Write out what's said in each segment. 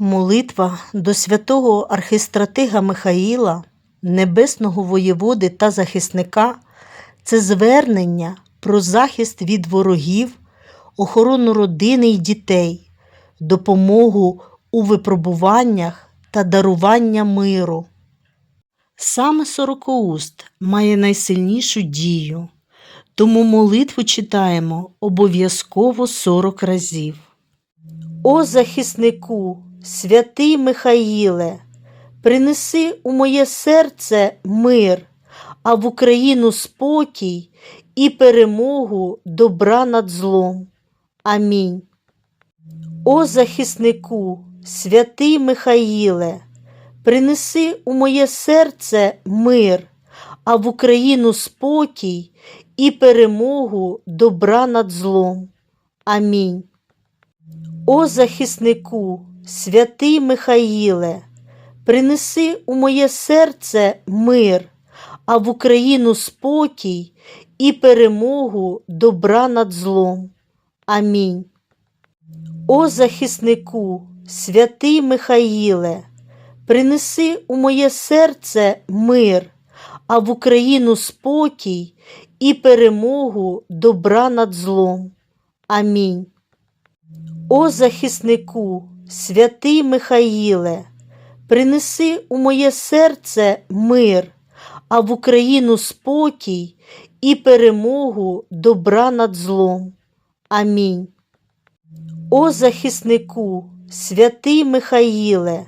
Молитва до святого архистратига Михаїла, небесного воєводи та захисника це звернення про захист від ворогів, охорону родини й дітей, допомогу у випробуваннях та дарування миру. Саме сорокоуст має найсильнішу дію, тому молитву читаємо обов'язково 40 разів. О захиснику, святий Михаїле, принеси у моє серце мир, а в Україну спокій і перемогу добра над злом. Амінь. О захиснику, святий Михаїле, принеси у моє серце мир, а в Україну спокій і перемогу добра над злом. Амінь. О захиснику, святий Михаїле, принеси у моє серце мир, а в Україну спокій і перемогу добра над злом. Амінь. О захиснику, святий Михаїле, принеси у моє серце мир, а в Україну спокій і перемогу добра над злом. Амінь. О захиснику, святий Михаїле, принеси у моє серце мир, а в Україну спокій і перемогу добра над злом. Амінь. О захиснику, святий Михаїле,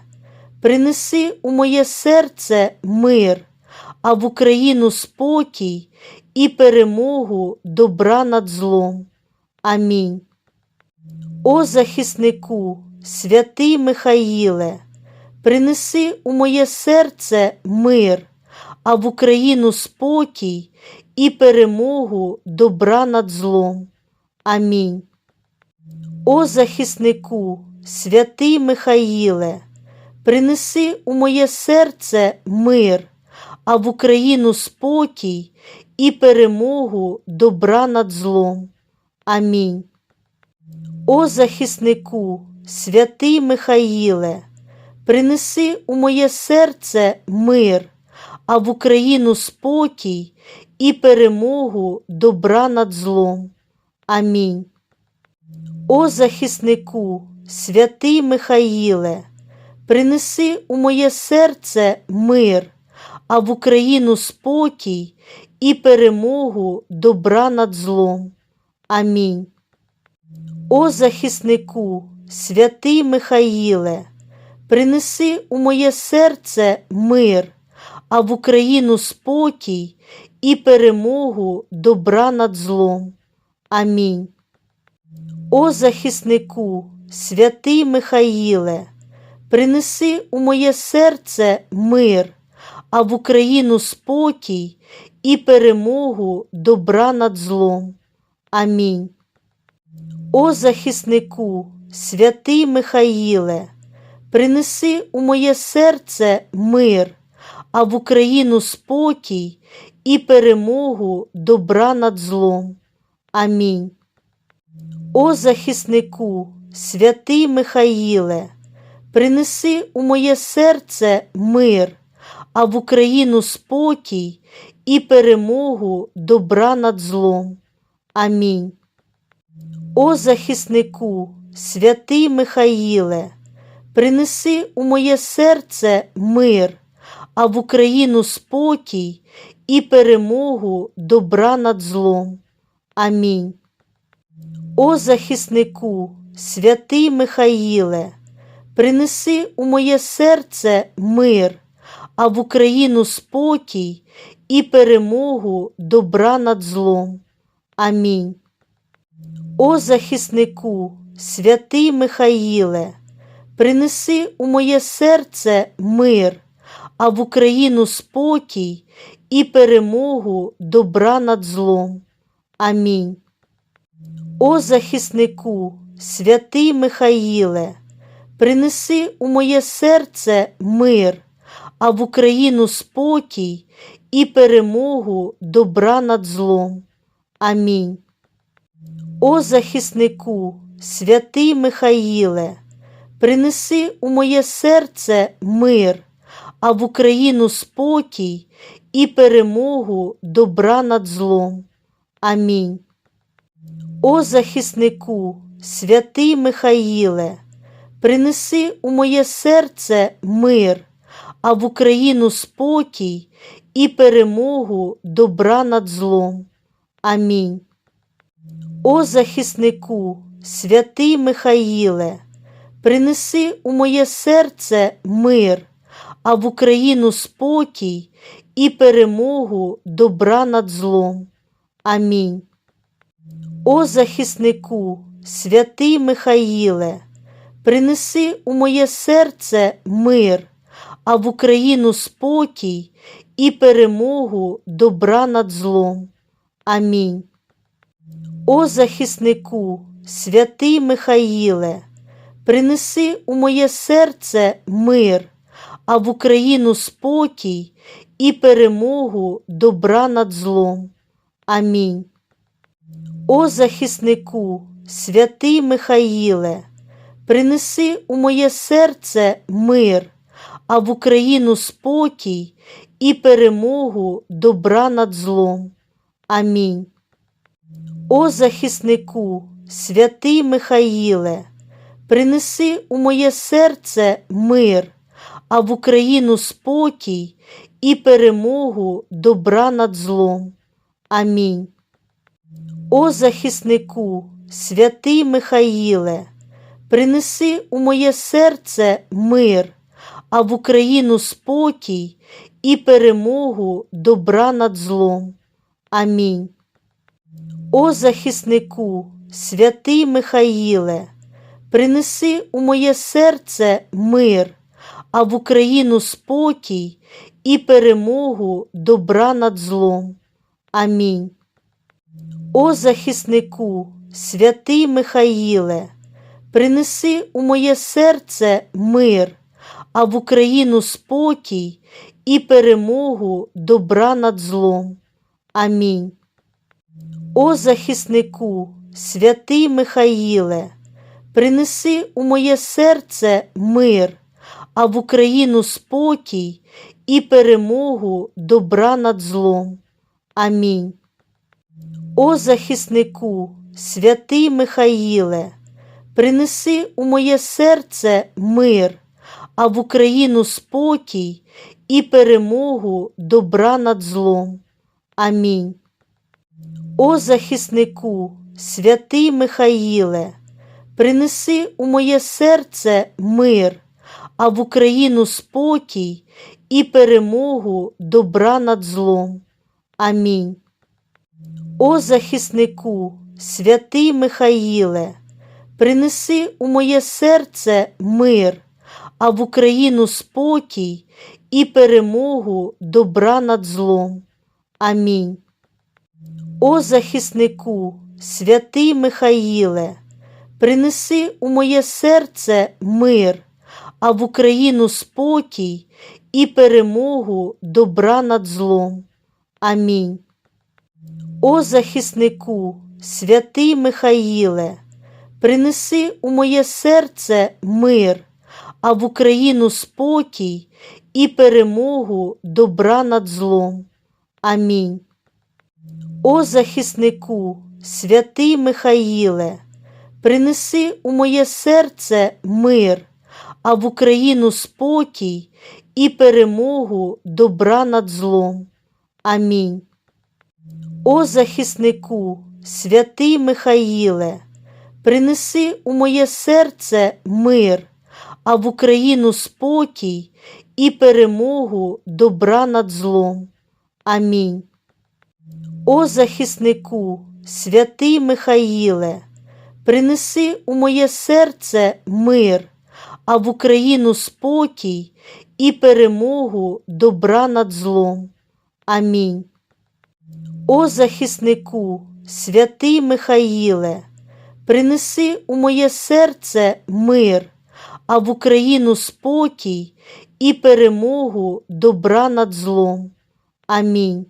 принеси у моє серце мир, а в Україну спокій і перемогу добра над злом. Амінь. О захиснику, святий Михаїле, принеси у моє серце мир, а в Україну спокій і перемогу добра над злом. Амінь. О захиснику, святий Михаїле, принеси у моє серце мир, а в Україну спокій і перемогу добра над злом. Амінь. О захиснику, святий Михаїле, принеси у моє серце мир, а в Україну спокій і перемогу добра над злом. Амінь. О захиснику, святий Михаїле, принеси у моє серце мир, а в Україну спокій і перемогу добра над злом. Амінь. О захиснику, святий Михаїле, принеси у моє серце мир, а в Україну спокій і перемогу добра над злом. Амінь. О захиснику, святий Михаїле, принеси у моє серце мир, а в Україну спокій і перемогу добра над злом. Амінь. О захиснику, святий Михаїле, принеси у моє серце мир, а в Україну спокій і перемогу добра над злом. Амінь. О захиснику, святий Михаїле, принеси у моє серце мир, а в Україну спокій і перемогу добра над злом. Амінь. О захиснику, святий Михаїле, принеси у моє серце мир, а в Україну спокій і перемогу добра над злом. Амінь. О захиснику, святий Михаїле, принеси у моє серце мир, а в Україну спокій і перемогу добра над злом. Амінь. О захиснику, святий Михаїле, принеси у моє серце мир, а в Україну спокій і перемогу добра над злом. Амінь. О захиснику, святий Михаїле, принеси у моє серце мир, а в Україну спокій і перемогу добра над злом. Амінь. О захиснику, святий Михаїле, принеси у моє серце мир, а в Україну спокій і перемогу добра над злом. Амінь. О захиснику, святий Михаїле, принеси у моє серце мир, а в Україну спокій і перемогу добра над злом. Амінь. О захиснику, святий Михаїле, принеси у моє серце мир, а в Україну спокій і перемогу добра над злом. Амінь. О захиснику, святий Михаїле, принеси у моє серце мир, а в Україну спокій і перемогу добра над злом. Амінь. О захиснику, святий Михаїле, принеси у моє серце мир, а в Україну спокій і перемогу добра над злом. Амінь. О захиснику, святий Михаїле, принеси у моє серце мир, а в Україну спокій і перемогу добра над злом. Амінь. О захиснику, святий Михаїле, принеси у моє серце мир, а в Україну спокій і перемогу добра над злом. Амінь. О захиснику, святий Михаїле, принеси у моє серце мир, а в Україну спокій і перемогу добра над злом. Амінь. О захиснику, святий Михаїле, принеси у моє серце мир, а в Україну спокій і перемогу добра над злом. Амінь. О захиснику, святий Михаїле, принеси у моє серце мир, а в Україну спокій і перемогу добра над злом. Амінь. О захиснику, святий Михаїле, принеси у моє серце мир, а в Україну спокій і перемогу добра над злом. Амінь. О захиснику, святий Михаїле, принеси у моє серце мир, а в Україну спокій і перемогу добра над злом. Амінь. О захиснику, святий Михаїле, принеси у моє серце мир, а в Україну спокій і перемогу добра над злом. Амінь. О захиснику, святий Михаїле, принеси у моє серце мир, а в Україну спокій і перемогу добра над злом. Амінь. О захиснику, святий Михаїле, принеси у моє серце мир, а в Україну спокій і перемогу добра над злом. Амінь. О захиснику, святий Михаїле, принеси у моє серце мир, а в Україну спокій і перемогу добра над злом. Амінь. О захиснику, святий Михаїле, принеси у моє серце мир, а в Україну спокій і перемогу добра над злом. Амінь. О захиснику, святий Михаїле, принеси у моє серце мир, а в Україну спокій і перемогу добра над злом. Амінь. О захиснику, святий Михаїле, принеси у моє серце мир, а в Україну спокій і перемогу добра над злом. Амінь. О захиснику, святий Михаїле, принеси у моє серце мир, а в Україну спокій і перемогу добра над злом. Амінь.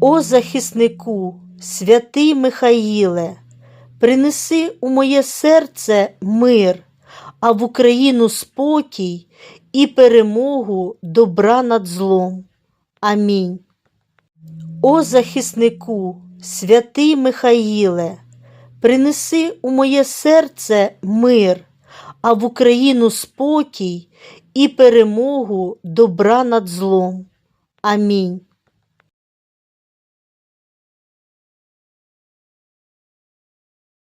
О захиснику, святий Михаїле, принеси у моє серце мир, а в Україну спокій і перемогу добра над злом. Амінь. О захиснику, святий Михаїле, принеси у моє серце мир, а в Україну спокій і перемогу добра над злом. Амінь.